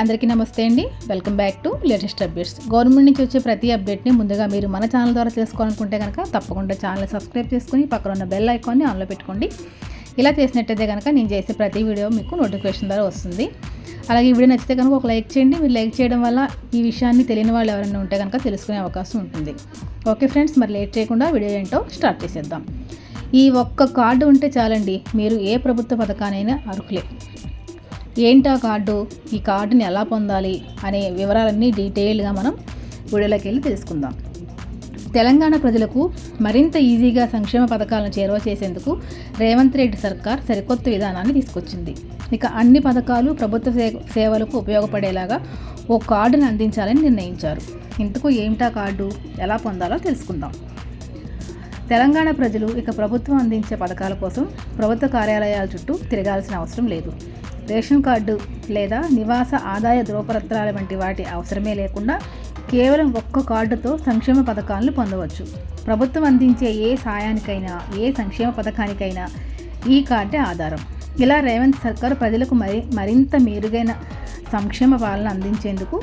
అందరికీ నమస్తే అండి. Welcome back to latest updates government నుంచి వచ్చే ప్రతి అప్డేట్ని ముందుగా మీరు మన ఛానల్ ద్వారా తెలుసుకోవాలనుకుంటే కనుక తప్పకుండా ఛానల్ సబ్స్క్రైబ్ చేసుకుని పక్కన ఉన్న బెల్ ఐకాన్ని ఆన్లో పెట్టుకోండి. ఇలా చేసినట్టయితే కనుక నేను చేసే ప్రతి వీడియో మీకు నోటిఫికేషన్ ద్వారా వస్తుంది. అలాగే ఈ వీడియో నచ్చితే కనుక ఒక లైక్ చేయండి. మీరు లైక్ చేయడం వల్ల ఈ విషయాన్ని తెలియని వాళ్ళు ఎవరైనా ఉంటే కనుక తెలుసుకునే అవకాశం ఉంటుంది. ఓకే ఫ్రెండ్స్ మరి లేట్ చేయకుండా వీడియో ఏంటో స్టార్ట్ చేసేద్దాం. ఈ ఒక్క కార్డు ఉంటే చాలండి మీరు ఏ ప్రభుత్వ పథకానైనా అర్హులే. ఏంటా కార్డు? ఈ కార్డుని ఎలా పొందాలి? అనే వివరాలన్నీ డీటెయిల్గా మనం వీడియోలోకి వెళ్ళి తెలుసుకుందాం. తెలంగాణ ప్రజలకు మరింత ఈజీగా సంక్షేమ పథకాలను చేరువ చేసేందుకు రేవంత్ రెడ్డి సర్కార్ సరికొత్త విధానాన్ని తీసుకొచ్చింది. ఇక అన్ని పథకాలు ప్రభుత్వ సే- సేవలకు ఉపయోగపడేలాగా ఓ కార్డుని అందించాలని నిర్ణయించారు. ఇందుకు ఏమిటా కార్డు? ఎలా పొందాలో తెలుసుకుందాం. తెలంగాణ ప్రజలు ఇక ప్రభుత్వం అందించే పథకాల కోసం ప్రభుత్వ కార్యాలయాల చుట్టూ తిరగాల్సిన అవసరం లేదు. రేషన్ కార్డు లేదా నివాస ఆదాయ ధృవపత్రాల వంటి వాటి అవసరమే లేకుండా కేవలం ఒక్క కార్డుతో సంక్షేమ పథకాలను పొందవచ్చు. ప్రభుత్వం అందించే ఏ సాయానికైనా ఏ సంక్షేమ పథకానికైనా ఈ కార్డే ఆధారం. ఇలా రేవంత్ సర్కార్ ప్రజలకు మరి మరింత మెరుగైన సంక్షేమ పాలన అందించేందుకు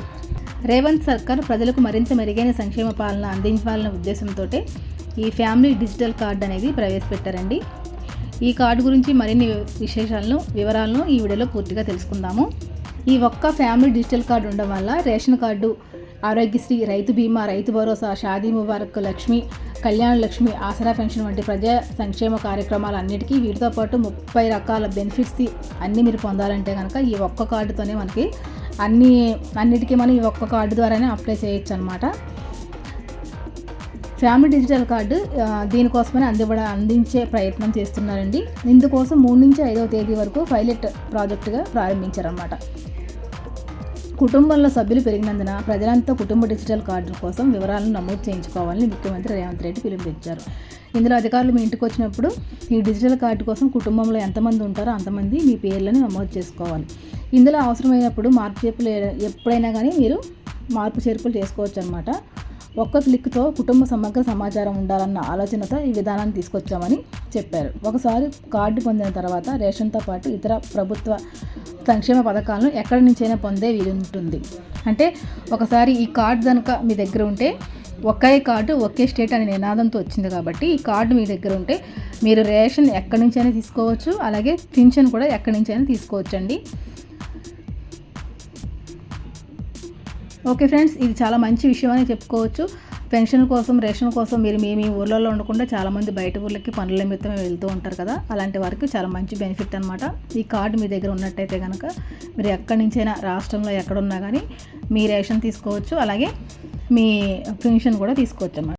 రేవంత్ సర్కార్ ప్రజలకు మరింత మెరుగైన సంక్షేమ పాలన అందించాలన్న ఉద్దేశంతో ఈ ఫ్యామిలీ డిజిటల్ కార్డ్ అనేది ప్రవేశపెట్టారండి. ఈ కార్డు గురించి మరిన్ని విశేషాలను వివరాలను ఈ వీడియోలో పూర్తిగా తెలుసుకుందాము. ఈ ఒక్క ఫ్యామిలీ డిజిటల్ కార్డు ఉండడం వల్ల రేషన్ కార్డు ఆరోగ్యశ్రీ రైతు బీమా రైతు భరోసా షాదీ ముబారక్ లక్ష్మి కళ్యాణ లక్ష్మి ఆసరా పెన్షన్ వంటి ప్రజా సంక్షేమ కార్యక్రమాలు అన్నిటికీ వీటితో పాటు ముప్పై రకాల బెనిఫిట్స్ అన్నీ మీరు పొందాలంటే కనుక ఈ ఒక్క కార్డుతోనే మనకి అన్ని అన్నిటికీ మనం ఈ ఒక్క కార్డు ద్వారానే అప్లై చేయొచ్చు అనమాట ఫ్యామిలీ డిజిటల్ కార్డు దీనికోసమని అందివ్వడ అందించే ప్రయత్నం చేస్తున్నారండి. ఇందుకోసం మూడు నుంచి ఐదవ తేదీ వరకు పైలట్ ప్రాజెక్టుగా ప్రారంభించారన్నమాట. కుటుంబంలో సభ్యులు పెరిగినందున ప్రజలంతా కుటుంబ డిజిటల్ కార్డుల కోసం వివరాలను నమోదు చేయించుకోవాలని ముఖ్యమంత్రి రేవంత్ రెడ్డి పిలుపునిచ్చారు. ఇందులో అధికారులు మీ ఇంటికి వచ్చినప్పుడు ఈ డిజిటల్ కార్డు కోసం కుటుంబంలో ఎంతమంది ఉంటారో అంతమంది మీ పేర్లను నమోదు చేసుకోవాలి. ఇందులో అవసరమైనప్పుడు మార్పు చేర్పులు ఎప్పుడైనా కానీ మీరు మార్పు చేర్పులు చేసుకోవచ్చు అనమాట ఒక్క క్లిక్తో కుటుంబ సమగ్ర సమాచారం ఉండాలన్న ఆలోచనతో ఈ విధానాన్ని తీసుకొచ్చామని చెప్పారు. ఒకసారి కార్డు పొందిన తర్వాత రేషన్తో పాటు ఇతర ప్రభుత్వ సంక్షేమ పథకాలను ఎక్కడి నుంచైనా పొందే వీలుంటుంది. అంటే ఒకసారి ఈ కార్డు కనుక మీ దగ్గర ఉంటే ఒకే కార్డు ఒకే స్టేట్ అనే నినాదంతో వచ్చింది కాబట్టి ఈ కార్డు మీ దగ్గర ఉంటే మీరు రేషన్ ఎక్కడి నుంచైనా తీసుకోవచ్చు అలాగే పింఛన్ కూడా ఎక్కడి నుంచైనా తీసుకోవచ్చండి. ఓకే ఫ్రెండ్స్ ఇది చాలా మంచి విషయం అని చెప్పుకోవచ్చు. పెన్షన్ కోసం రేషన్ కోసం మీరు మీ మీ ఊర్లలో ఉండకుండా చాలామంది బయట ఊర్లకి పనుల నిమిత్తం వెళ్తూ ఉంటారు కదా. అలాంటి వారికి చాలా మంచి బెనిఫిట్ అనమాట ఈ కార్డు మీ దగ్గర ఉన్నట్టయితే కనుక మీరు ఎక్కడి నుంచైనా రాష్ట్రంలో ఎక్కడున్నా కానీ మీ రేషన్ తీసుకోవచ్చు. అలాగే మీ పెన్షన్ కూడా తీసుకోవచ్చు అన్నమాట.